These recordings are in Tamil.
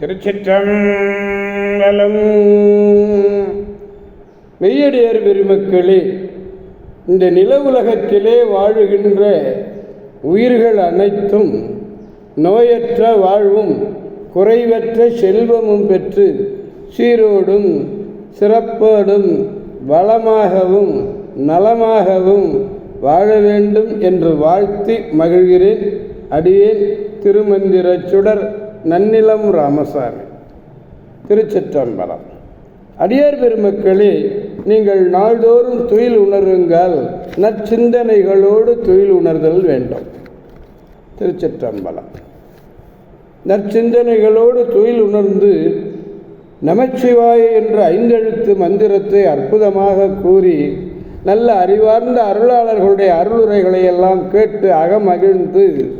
திருச்சிற்றம்பலம். மெய்யடியார் பெருமக்களே இந்த நில உலகத்திலே வாழுகின்ற உயிர்கள் அனைத்தும் நோயற்ற வாழ்வும் குறைவற்ற செல்வமும் பெற்று சீரோடும் சிறப்போடும் வளமாகவும் நலமாகவும் வாழ வேண்டும் என்று வாழ்த்தி மகிழ்கிறேன். அடியேன் திருமந்திர சுடர். நன்னிலம் ராமசாமி. திருச்சிற்றம்பலம். அடியார் பெருமக்களே நீங்கள் நாள்தோறும் துயில் உணருங்கள். நற்சிந்தனைகளோடு துயில் உணர்தல் வேண்டும். திருச்சிற்றம்பலம். நற்சிந்தனைகளோடு துயில் உணர்ந்து நமச்சிவாய என்ற ஐந்தெழுத்து மந்திரத்தை அற்புதமாக கூறி நல்ல அறிவார்ந்த அருளாளர்களுடைய அருளுரைகளை எல்லாம் கேட்டு அகமகிழ்ந்து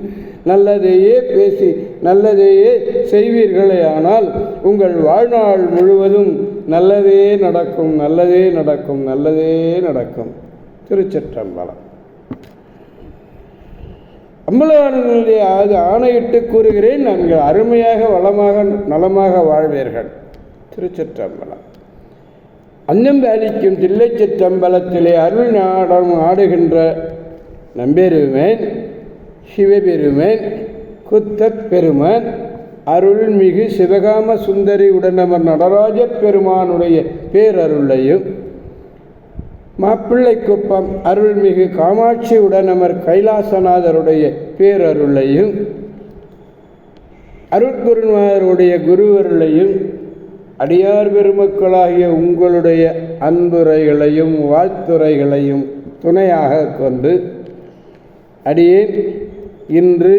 நல்லதையே பேசி நல்லதையே செய்வீர்களே ஆனால் உங்கள் வாழ்நாள் முழுவதும் நல்லதே நடக்கும் நல்லதே நடக்கும் நல்லதே நடக்கும். திருச்சிற்றம்பலம். அம்பலவானனுடைய அது ஆணையிட்டு கூறுகிறேன் நாங்கள் அருமையாக வளமாக நலமாக வாழ்வீர்கள். திருச்சிற்றம்பலம். அன்னம்பாலிக்கும் தில்லை சிற்றம்பலத்திலே அருள் நாடம் ஆடுகின்ற நம்பெருமேன் சிவபெருமேன் குத்தத் பெருமன் அருள்மிகு சிவகாம சுந்தரி உடனவர் நடராஜ பெருமானுடைய பேரருளையும் மாப்பிள்ளை குப்பம் அருள்மிகு காமாட்சி உடனமர் கைலாசநாதருடைய பேரருளையும் அருட்குருநாதருடைய குருவருளையும் அடியார் பெருமக்களாகிய உங்களுடைய அன்புரைகளையும் வாழ்த்துரைகளையும் துணையாக கொண்டு அடியேன் இன்று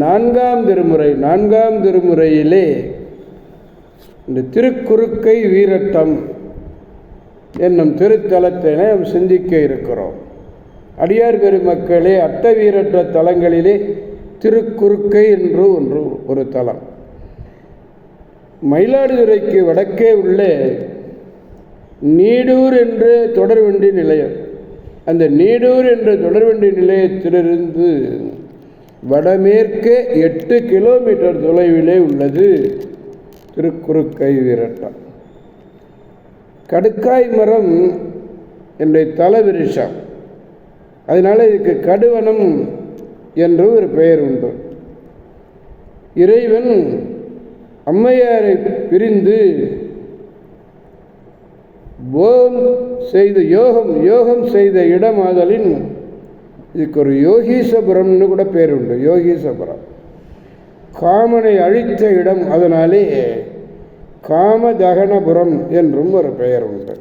நான்காம் திருமுறை நான்காம் திருமுறையிலே இந்த திருக்குறுக்கை வீரட்டம் என்னும் திருத்தலத்தை நாம் சிந்திக்க இருக்கிறோம். அடியார் பெருமக்களே அட்ட வீரற்ற தலங்களிலே திருக்குறுக்கை என்று ஒன்று ஒரு தலம். மயிலாடுதுறைக்கு வடக்கே உள்ள நீடூர் என்ற தொடர்வண்டி நிலையம். அந்த நீடூர் என்ற தொடர்வண்டி நிலையத்திலிருந்து வடமேற்கே எட்டு கிலோமீட்டர் தொலைவிலே உள்ளது. திருக்குறுக்கை வீரட்டம். கடுக்காய் மரம் என்ற தலவிருஷம். அதனால் இதுக்கு கடுவனம் என்று ஒரு பெயர் உண்டு. இறைவன் அம்மையாரை பிரிந்து போம் செய்த யோகம் யோகம் செய்த இடமாதலின் இதுக்கு ஒரு யோகீசபுரம்னு கூட பேர் உண்டு யோகீசபுரம் காமனை அழித்த இடம் அதனாலே காமதகனபுரம் என்றும் ஒரு பெயர் உண்டு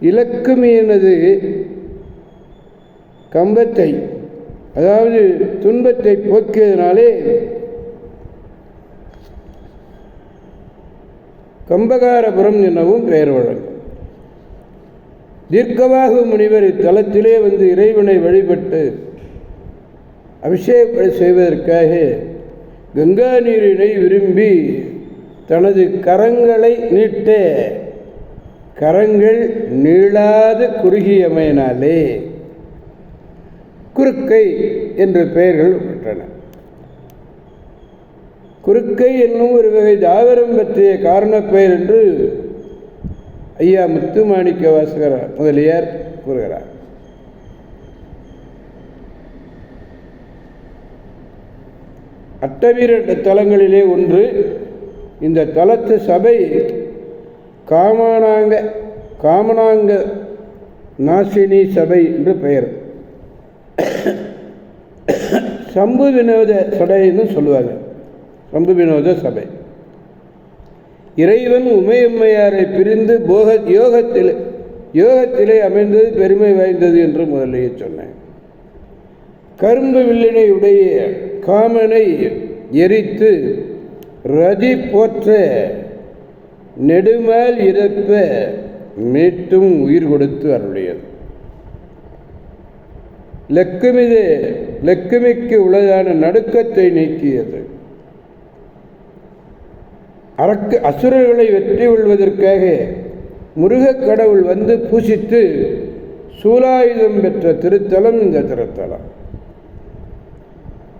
இலக்குமியினது கம்பத்தை அதாவது துன்பத்தை போக்கியதனாலே கம்பகாரபுரம் எனவும் பெயர் வழங்கும். தீர்க்கவாக முனிவர் இத்தலத்திலே வந்து இறைவனை வழிபட்டு அபிஷேகம் செய்வதற்காக கங்கா நீரினை விரும்பி தனது கரங்களை நீட்ட கரங்கள் நீளாது குறுகியமையினாலே குறுக்கை என்ற பெயர்கள் பெற்றன. குறுக்கை என்னும் ஒரு வகை தாவரம் பற்றிய காரணப்பெயர் என்று ஐயா முத்துமாணிக்க வாசகர் முதலியார் கூறுகிறார். அட்டவீர தலங்களிலே ஒன்று இந்த தலத்து சபை காமனாங்க காமனாங்க நாசினி சபை என்று பெயர். சம்பு வினோத சடைன்னு சொல்லுவாங்க. சம்பு வினோத சபை. இறைவன் உமையம்மையாரை பிரிந்து போக யோகத்தில் யோகத்திலே அமைந்தது பெருமை வாய்ந்தது என்று முதலிலே சொன்னேன். கரும்பு வில்லினை உடைய காமனை எரித்து ரதி போற்ற நெடுமால் இறப்ப மீட்டும் உயிர் கொடுத்து அருளியது. லக்குமிது லக்குமிக்கு உள்ளதான நடுக்கத்தை நீக்கியது. அரக்கு அசுரர்களை வெற்றி கொள்வதற்காக முருகக் கடவுள் வந்து பூசித்து சூலாயுதம் பெற்ற திருத்தலம் இந்த திருத்தலம்.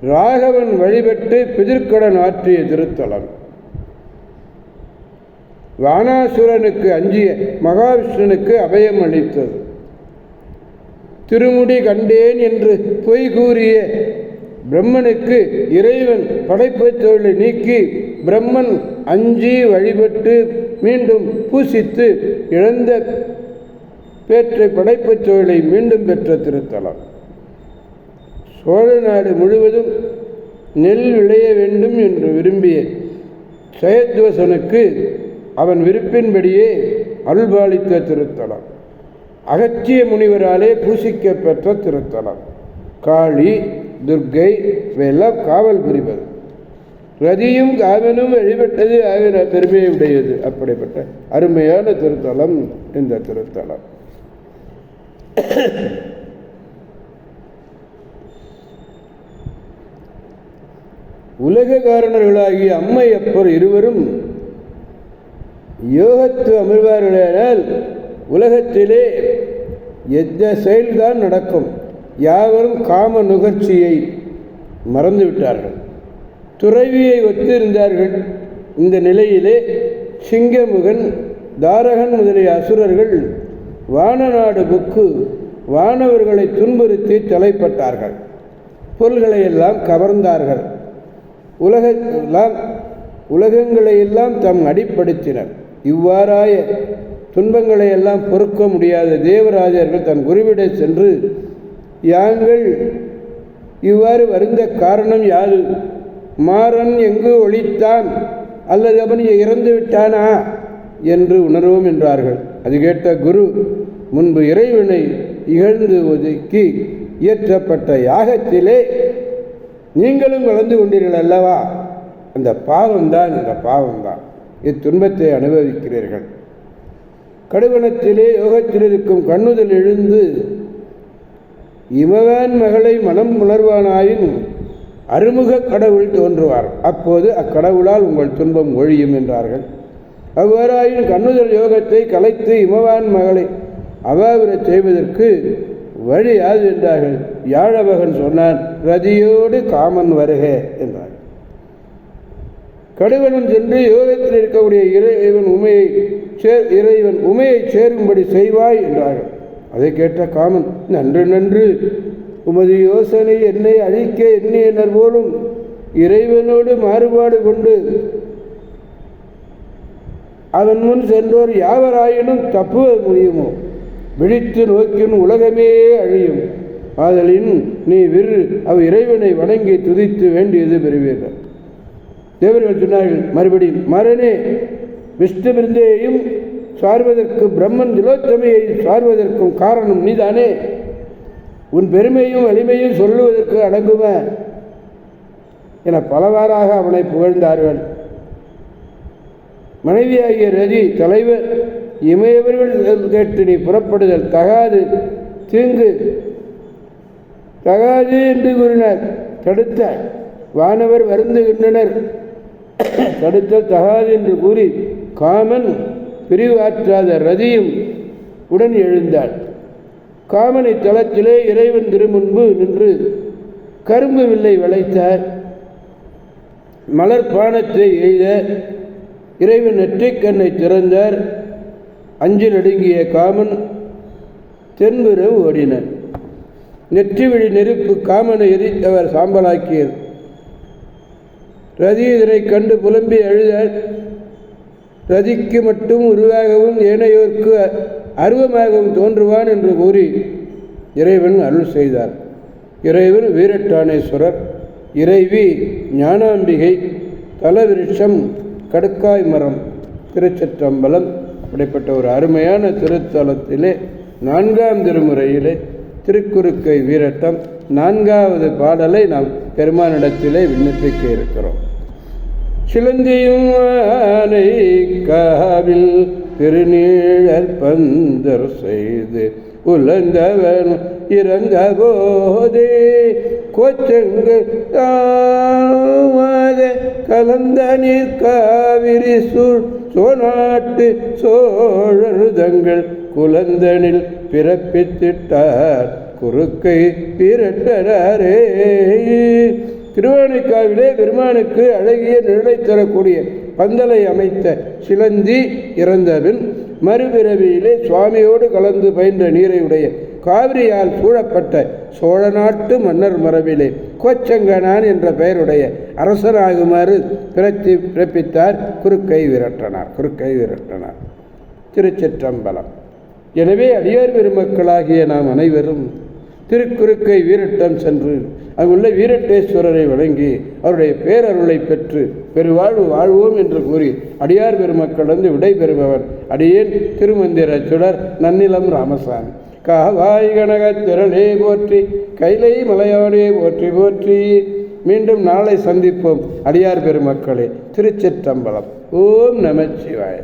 ராகவன் வழிபட்டு பிதிர்கடன் ஆற்றிய திருத்தலம். வானாசுரனுக்கு அஞ்சிய மகாவிஷ்ணனுக்கு அபயம் அளித்தது. திருமுடி கண்டேன் என்று பொய் கூறிய பிரம்மனுக்கு இறைவன் படைப்புத் தொழிலை நீக்கி பிரம்மன் அஞ்சி வழிபட்டு மீண்டும் பூசித்து இழந்த பேற்றை படைப்புத் தொழிலை மீண்டும் பெற்ற திருத்தலம். சோழ நாடு முழுவதும் நெல் விளைய வேண்டும் என்று விரும்பிய சயத்வசனுக்கு அவன் விருப்பின்படியே அருள்பாலித்த திருத்தலம். அகத்திய முனிவராலே பூசிக்கப்பெற்ற திருத்தலம். காளி துர்க்கை இவையெல்லாம் காவல் புரிவது ரதியும் காவனும் வழிபட்டது ஆகிற பெருமையை உடையது. அப்படிப்பட்ட அருமையான திருத்தலம் இந்த திருத்தலம். உலக காரணர்களாகிய அம்மை அப்பர் இருவரும் யோகத்து அமர்வார்களானால் உலகத்திலே எந்த செயல்தான் நடக்கும்? யாவரும் காம நுகர்ச்சியை மறந்துவிட்டார்கள். துறவியை ஒத்திருந்தார்கள். இந்த நிலையிலே சிங்கமுகன் தாரகன் முதலிய அசுரர்கள் வானநாடு புக்கு வானவர்களை துன்புறுத்தி தலைப்பட்டார்கள். பொருள்களை எல்லாம் கவர்ந்தார்கள். உலகெல்லாம் உலகங்களை எல்லாம் தம் அடிப்படுத்தினர். இவ்வாறாய துன்பங்களை எல்லாம் பொறுக்க முடியாத தேவராஜர்கள் தன் குருவிட சென்று யாங்கள் இவ்வாறு வருந்த காரணம் யாது? மாறன் எங்கு ஒழித்தான்? அல்லது அவன் இறந்து விட்டானா? என்று உணர்வோம் என்றார்கள். அது கேட்ட குரு முன்பு இறைவனை இகழ்ந்து ஒதுக்கி இயற்றப்பட்ட யாகத்திலே நீங்களும் கலந்து கொண்டீர்கள் அல்லவா? அந்த பாவம்தான் இந்த பாவம்தான். இத்துன்பத்தை அனுபவிக்கிறீர்கள். கடுவனத்திலே யோகத்தில் இருக்கும் கண்ணுதல் எழுந்து இமவான் மகளை மனம் உணர்வானாயின் அருமுக கடவுள் தோன்றுவார். அப்போது அக்கடவுளால் உங்கள் துன்பம் ஒழியும் என்றார்கள். அவ்வாறாயின் கண்ணுதல் யோகத்தை கலைத்து இமவான் மகளை அவாவிரச் செய்வதற்கு வழி யாது என்றார்கள். யாழவகன் சொன்னான் ரதியோடு காமன் வருக என்றார். கடுவனும் சென்று யோகத்தில் இருக்கக்கூடிய இறைவன் உமையை சேர் இறைவன் உமையை சேரும்படி செய்வாய் என்றார்கள். அதை கேட்ட காமன் நன்று நன்று உமது யோசனை என்னை அழிக்க எண்ணியனர் போலும் இறைவனோடு மாறுபாடு கொண்டு. அவன் முன் சென்றோர் யாவராயினும் தப்பு முடியுமோ? விழித்து நோக்கின் உலகமே அழியும். ஆதலின் நீ விரு அவ் இறைவனை வணங்கி துதித்து வேண்டியது பெறுவீர்கள் தேவர்கள் சொன்னார்கள் மறுபடியும் மரணே விஷ்ணுவிருந்தையையும் சார்வதற்கு பிரம்மன் திலோத்தமையை சார்வதற்கும் காரணம் நீதானே? உன் பெருமையும் வலிமையும் சொல்லுவதற்கு அடங்கும? என பலவாறாக அவனை புகழ்ந்தார்கள். மனைவியாகிய ரதி தலைவர் இமையவர்கள் கேட்டு நீ புறப்படுதல் தகாது தீங்கு. தகாது என்று கூறினார். தடுத்த வானவர் வருந்துகின்றனர். தடுத்தல் தகாது என்று கூறி காமன் பிரிவாற்றாத ரதியும் உடன் எழுந்தாள். காமனை தளத்திலே இறைவன் திருமுன்பு நின்று கரும்பு வில்லை வளைத்தார் மலர் பானத்தை எய்த இறைவன் நெற்றிக்கண்ணை திறந்தார். அஞ்சு நடுங்கிய காமன் தென்புறம் ஓடினர். நெற்றி விழி நெருப்பு காமனை எரித்தவர் சாம்பலாக்கியது ரதி கண்டு புலம்பி அழுதார். ரதிக்கு மட்டும் உருவாகவும் ஏனையோர்க்கு அருவமாகவும் தோன்றுவான் என்று கூறி இறைவன் அருள் செய்தார். இறைவன் வீரட்டானேஸ்வரர். இறைவி ஞானாம்பிகை தலவிருஷம் கடுக்காய் மரம் திருச்சிற்றம்பலம் அப்படிப்பட்ட ஒரு அருமையான திருத்தலத்திலே நான்காம் திருமுறையிலே திருக்குறுக்கை வீரட்டம் நான்காவது பாடலை நாம் பெருமானிடத்திலே விண்ணப்பிக்க இருக்கிறோம். சிலந்தியும் ஆனை காவில் திருநீழல் பந்தர் செய்து உலந்தவன் இறந்த போதே கோச்சங்கு தாமாத கலந்த நீர் காவிரி சூழ் சோநாட்டு சோழருதங்கள் குலந்தனில் பிறப்பித்திட்டார். குறுக்கை பிரட்டரே திருவானைக்காவிலே பெருமானுக்கு அழகிய நிழலை தரக்கூடிய பந்தலை அமைத்த சிலந்தி இறந்தபின் மறுபிறவியிலே சுவாமியோடு கலந்து பயின்ற நீரை உடைய காவிரியால் சூழப்பட்ட சோழ நாட்டு மன்னர் மரபிலே கோச்சங்கனான் என்ற பெயருடைய அரசனாகுமாறு பிறத்தி பிறப்பித்தார். குறுக்கை விரட்டனார் குறுக்கை விரட்டனார். திருச்சிற்றம்பலம். எனவே அடியார் பெருமக்களாகிய நாம் அனைவரும் திருக்குறுக்கை வீரட்டம் சென்று அங்குள்ள வீரட்டேஸ்வரரை வழங்கி அவருடைய பேரருளை பெற்று பெருவாழ்வு வாழ்வோம் என்று கூறி அடியார் பெருமக்களிருந்து விடை பெறுபவர் அடியேன் திருமந்திர சுடர் நன்னிலம் ராமசாமி. காவாய் கனக திரளே போற்றி கைலை மலையாடே போற்றி போற்றி. மீண்டும் நாளை சந்திப்போம் அடியார் பெருமக்களே திருச்சிற்றம்பலம். ஓம் நமச்சிவாய